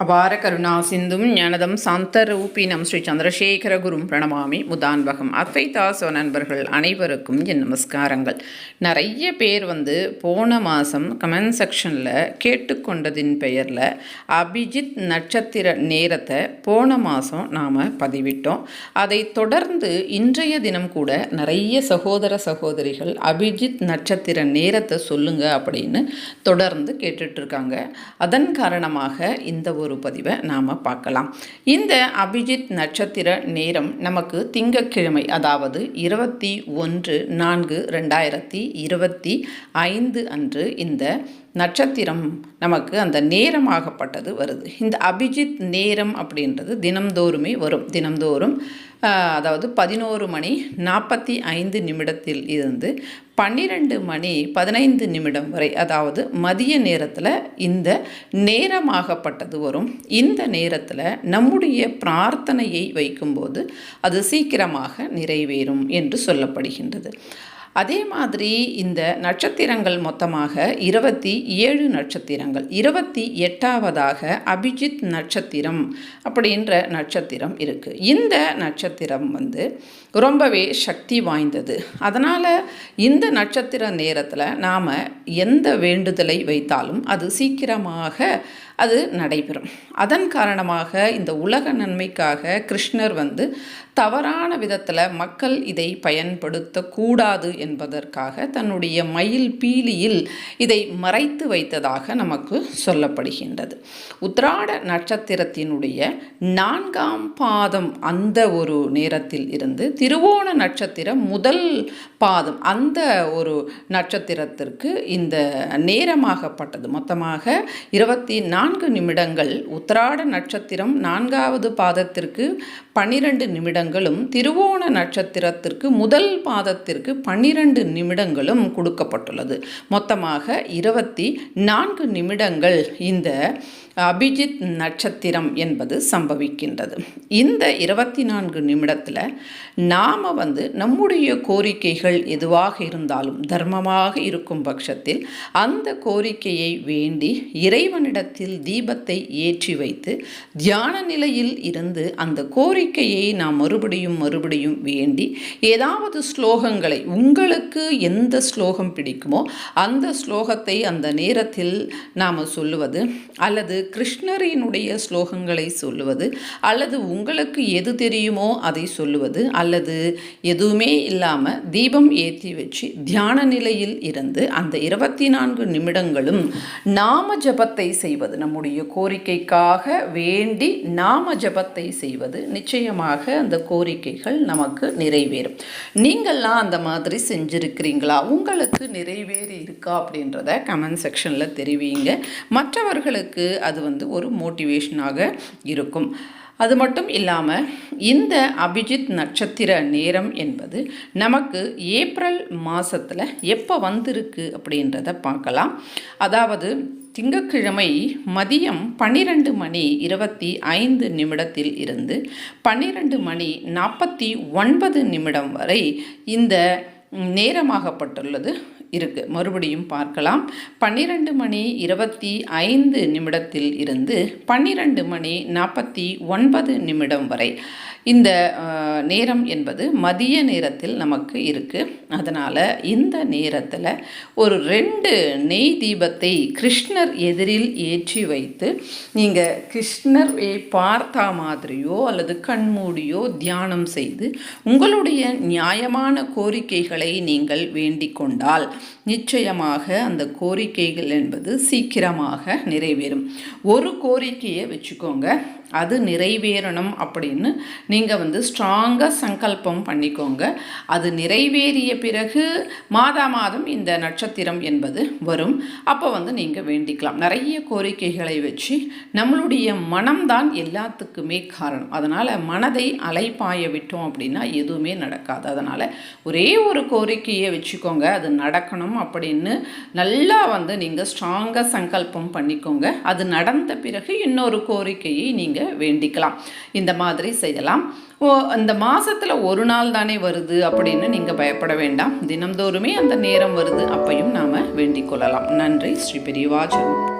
அபார கருணா சிந்தும் ஞானதம் சாந்தரூபினம் ஸ்ரீ சந்திரசேகர குரும் பிரணமாமி முதான்பகம் அத்வைதாசோ நண்பர்கள் அனைவருக்கும் என் நமஸ்காரங்கள். நிறைய பேர் வந்து போன மாதம் கமெண்ட் செக்ஷனில் கேட்டுக்கொண்டதின் பெயரில் அபிஜித் நட்சத்திர நேரத்தை போன மாதம் நாம் பதிவிட்டோம். அதை தொடர்ந்து இன்றைய தினம் கூட நிறைய சகோதர சகோதரிகள் அபிஜித் நட்சத்திர நேரத்தை சொல்லுங்க அப்படின்னு தொடர்ந்து கேட்டுட்ருக்காங்க அதன் காரணமாக இந்த ஒரு பதிவை நாம் பார்க்கலாம். இந்த அபிஜித் நட்சத்திர நேரம் நமக்கு திங்கட்கிழமை அதாவது இருபத்தி ஒன்று நான்கு ரெண்டாயிரத்தி இருபத்தி ஐந்து அன்று இந்த நட்சத்திரம் நமக்கு அந்த நேரமாகப்பட்டது வருது. இந்த அபிஜித் நேரம் அப்படின்றது தினம்தோறுமே வரும். தினம்தோறும் அதாவது பதினோரு மணி நாற்பத்தி ஐந்து நிமிடத்தில் இருந்து பன்னிரெண்டு மணி பதினைந்து நிமிடம் வரை அதாவது மதிய நேரத்தில் இந்த நேரமாகப்பட்டது வரும். இந்த நேரத்தில் நம்முடைய பிரார்த்தனையை வைக்கும்போது அது சீக்கிரமாக நிறைவேறும் என்று சொல்லப்படுகின்றது. அதே மாதிரி இந்த நட்சத்திரங்கள் மொத்தமாக இருபத்தி ஏழு நட்சத்திரங்கள் இருபத்தி எட்டாவதாக அபிஜித் நட்சத்திரம் அப்படின்ற நட்சத்திரம் இருக்குது இந்த நட்சத்திரம் வந்து ரொம்பவே சக்தி வாய்ந்தது. அதனால் இந்த நட்சத்திர நேரத்தில் நாம் எந்த வேண்டுதலை வைத்தாலும் அது சீக்கிரமாக அது நடைபெறும். அதன் காரணமாக இந்த உலக நன்மைக்காக கிருஷ்ணர் வந்து தவறான விதத்தில் மக்கள் இதை பயன்படுத்தக்கூடாது என்பதற்காக தன்னுடைய மயில் பீலியில் இதை மறைத்து வைத்ததாக நமக்கு சொல்லப்படுகின்றது. உத்ராட நட்சத்திரத்தினுடைய நான்காம் பாதம் அந்த ஒரு நேரத்தில் இருந்து திருவோண நட்சத்திரம் முதல் பாதம் அந்த ஒரு நட்சத்திரத்திற்கு இந்த நேரமாகப்பட்டது. மொத்தமாக இருபத்தி நான்கு நான்கு நிமிடங்கள் உத்திராட நட்சத்திரம் நான்காவது பாதத்திற்கு பன்னிரண்டு நிமிடங்களும் திருவோண நட்சத்திரத்திற்கு முதல் பாதத்திற்கு பன்னிரண்டு நிமிடங்களும் கொடுக்கப்பட்டுள்ளது. மொத்தமாக இருபத்தி நான்கு நிமிடங்கள் இந்த அபிஜித் நட்சத்திரம் என்பது சம்பவிக்கின்றது. இந்த இருபத்தி நான்கு நிமிடத்தில் நாம் வந்து நம்முடைய கோரிக்கைகள் எதுவாக இருந்தாலும் தர்மமாக இருக்கும் பட்சத்தில் அந்த கோரிக்கையை வேண்டி இறைவனிடத்தில் தீபத்தை ஏற்றி வைத்து தியான நிலையில் இருந்து அந்த கோரிக்கையை நாம் மறுபடியும் மறுபடியும் வேண்டி ஏதாவது ஸ்லோகங்களை உங்களுக்கு எந்த ஸ்லோகம் பிடிக்குமோ அந்த ஸ்லோகத்தை அந்த நேரத்தில் நாம் சொல்லுவது அல்லது கிருஷ்ணரினுடைய ஸ்லோகங்களை சொல்லுவது அல்லது உங்களுக்கு எது தெரியுமோ அதை சொல்லுவது அல்லது எதுவுமே இல்லாமல் தீபம் ஏற்றி வச்சு தியான நிலையில் இருந்து அந்த இருபத்தி நான்கு நிமிடங்களும் நாம ஜபத்தை செய்வது நம்முடைய கோரிக்கைக்காக வேண்டி நாம ஜபத்தை செய்வது நிச்சயமாக அந்த கோரிக்கைகள் நமக்கு நிறைவேறும். நீங்கள்லாம் அந்த மாதிரி செஞ்சுருக்கிறீங்களா? உங்களுக்கு நிறைவேறி இருக்கா அப்படின்றத கமெண்ட் செக்ஷனில் தெரிவிங்க. மற்றவர்களுக்கு அது அது வந்து ஒரு மோட்டிவேஷனாக இருக்கும். அது மட்டும் இல்லாமல் இந்த அபிஜித் நட்சத்திர நேரம் என்பது நமக்கு ஏப்ரல் மாதத்தில் எப்போ வந்திருக்கு அப்படின்றத பார்க்கலாம். அதாவது திங்கக்கிழமை மதியம் பன்னிரண்டு மணி இருபத்தி ஐந்து நிமிடத்தில் இருந்து பன்னிரண்டு மணி நாற்பத்தி ஒன்பது நிமிடம் வரை இந்த நேரமாகப்பட்டுள்ளது. இருக்குது மறுபடியும் பார்க்கலாம். பன்னிரெண்டு மணி இருபத்தி ஐந்து நிமிடத்தில் இருந்து பன்னிரெண்டு மணி நாற்பத்தி ஒன்பது நிமிடம் வரை. இந்த நேரம் என்பது மதிய நேரத்தில் நமக்கு இருக்குது அதனால் இந்த நேரத்தில் ஒரு ரெண்டு நெய் தீபத்தை கிருஷ்ணர் எதிரில் ஏற்றி வைத்து நீங்கள் கிருஷ்ணரை பார்த்தா மாதிரியோ அல்லது கண்மூடியோ தியானம் செய்து உங்களுடைய நியாயமான கோரிக்கைகளை நீங்கள் வேண்டிக் கொண்டால் நிச்சயமாக அந்த கோரிக்கைகள் என்பது சீக்கிரமாக நிறைவேறும். ஒரு கோரிக்கையை வச்சுக்கோங்க. அது நிறைவேறணும் அப்படின்னு நீங்கள் வந்து ஸ்ட்ராங்காக சங்கல்பம் பண்ணிக்கோங்க. அது நிறைவேறிய பிறகு மாதா மாதம் இந்த நட்சத்திரம் என்பது வரும். அப்போ வந்து நீங்கள் வேண்டிக்கலாம். நிறைய கோரிக்கைகளை வச்சு நம்மளுடைய மனம்தான் எல்லாத்துக்குமே காரணம். அதனால் மனதை அலைப்பாய விட்டோம் அப்படின்னா எதுவுமே நடக்காது. அதனால் ஒரே ஒரு கோரிக்கையை வச்சுக்கோங்க. அது நடக்கணும் அப்படின்னு நல்லா வந்து நீங்கள் ஸ்ட்ராங்காக சங்கல்பம் பண்ணிக்கோங்க. அது நடந்த பிறகு இன்னொரு கோரிக்கையை நீங்கள் வேண்டிக்கலாம். இந்த மாதிரி செய்யலாம். ஓ அந்த மாதத்தில் ஒரு நாள் தானே வருது அப்படின்னு நீங்கள் பயப்பட வேண்டாம். தினம்தோறுமே அந்த நேரம் வருது. அப்பையும் நாம் வேண்டிக் கொள்ளலாம். நன்றி ஸ்ரீ பெரியவாஜன்